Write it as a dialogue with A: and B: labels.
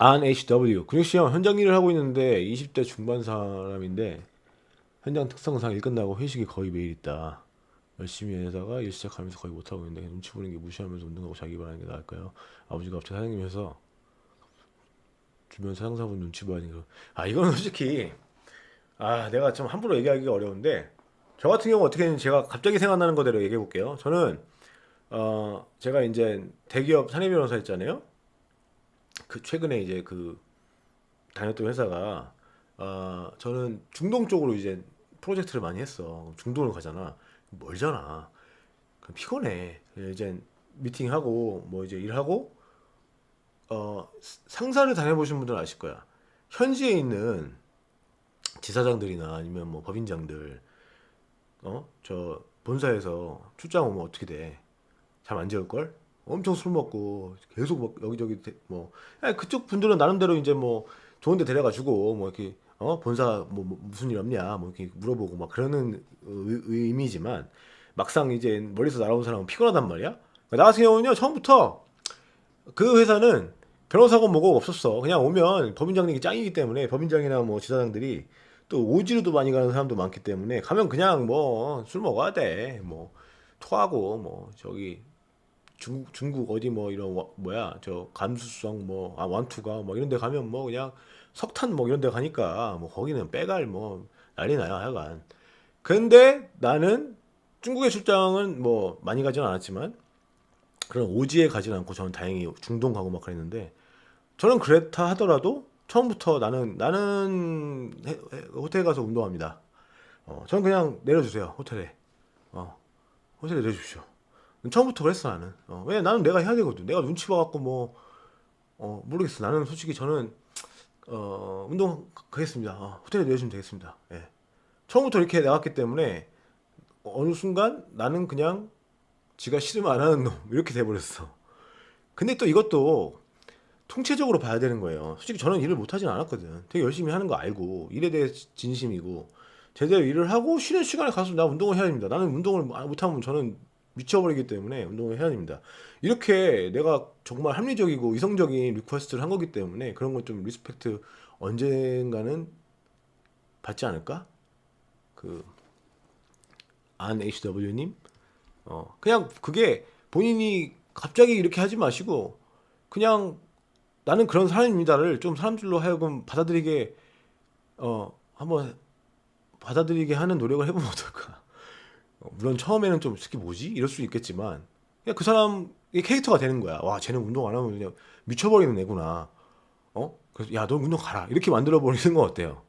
A: 안 HW 근육 시험 현장 일을 하고 있는데 20대 중반 사람인데 현장 특성상 일 끝나고 회식이 거의 매일 있다. 열심히 하다가 일 시작하면서 거의 못하고 있는데 눈치 보는 게 무시하면서 운동하고 자기 바라는 게 나을까요? 아버지가 갑자기 사장님이셔서 주변 사장사분 눈치 봐야 되니까 아 이거는 솔직히 아 내가 좀 함부로 얘기하기가 어려운데 저 같은 경우 어떻게 제가 갑자기 생각나는 거대로 얘기해 볼게요. 저는 어 제가 이제 대기업 사내 변호사 했잖아요. 그 최근에 이제 그 다녔던 회사가 어 저는 중동 쪽으로 이제 프로젝트를 많이 했어. 중동을 가잖아. 멀잖아. 피곤해. 이제 미팅하고 뭐 이제 일하고 어 상사를 다녀보신 분들은 아실 거야. 현지에 있는 지사장들이나 아니면 뭐 법인장들 어 저 본사에서 출장 오면 어떻게 돼? 잠 안 재울 걸? 엄청 술 먹고 계속 막 여기저기 대- 뭐 아니, 그쪽 분들은 나름대로 이제 뭐 좋은데 데려가 주고 뭐 이렇게 어 본사 뭐, 뭐 무슨 일 없냐 뭐 이렇게 물어보고 막 그러는 의, 의미지만 막상 이제 멀리서 날아온 사람은 피곤하단 말이야. 나 같은 경우는요 처음부터 그 회사는 변호사고 뭐고 없었어. 그냥 오면 법인장님이 짱이기 때문에 법인장이나 뭐 지사장들이 또 오지로도 많이 가는 사람도 많기 때문에 가면 그냥 뭐 술 먹어야 돼. 뭐 토하고 뭐 저기 중국 중국 어디 뭐 이런 와- 뭐야 저 감수성 뭐 아 완투가 뭐 이런 데 가면 뭐 그냥 석탄 뭐 이런 데 가니까 뭐 거기는 빼갈 뭐 난리 나요 하여간. 근데 나는 중국의 출장은 뭐 많이 가진 않았지만 그런 오지에 가진 않고 저는 다행히 중동 가고 막 그랬는데 저는 그렇다 하더라도 처음부터 나는 나는 해- 해- 호텔 가서 운동합니다. 어, 저는 그냥 내려주세요 호텔에. 어, 호텔에 내려주십시오. 처음부터 그랬어 나는. 어, 왜 나는 내가 해야 되거든. 내가 눈치 봐갖고 뭐 어, 모르겠어. 나는 솔직히 저는 어, 운동 가겠습니다. 어, 호텔에 내려주면 되겠습니다. 예. 처음부터 이렇게 나갔기 때문에 어느 순간 나는 그냥 지가 싫으면 안 하는 놈 이렇게 돼버렸어. 근데 또 이것도 통체적으로 봐야 되는 거예요. 솔직히 저는 일을 못하진 않았거든. 되게 열심히 하는 거 알고 일에 대해 진심이고 제대로 일을 하고 쉬는 시간에 가서 나 운동을 해야 됩니다. 나는 운동을 못하면 저는 미쳐버리기 때문에 운동을 해야 됩니다. 이렇게 내가 정말 합리적이고 이성적인 리퀘스트를 한 거기 때문에 그런 건좀 리스펙트 언젠가는 받지 않을까? 그 안 HW님 어 그냥 그게 본인이 갑자기 이렇게 하지 마시고 그냥 나는 그런 사람입니다를 좀 사람들로 하여금 받아들이게 어 한번 받아들이게 하는 노력을 해보면 어떨까? 어, 물론 처음에는 좀 특히 뭐지 이럴 수 있겠지만 그냥 그 사람의 캐릭터가 되는 거야. 와 쟤는 운동 안 하면 그냥 미쳐버리는 애구나. 어? 그래서 야 너 운동 가라 이렇게 만들어 버리는 건 어때요?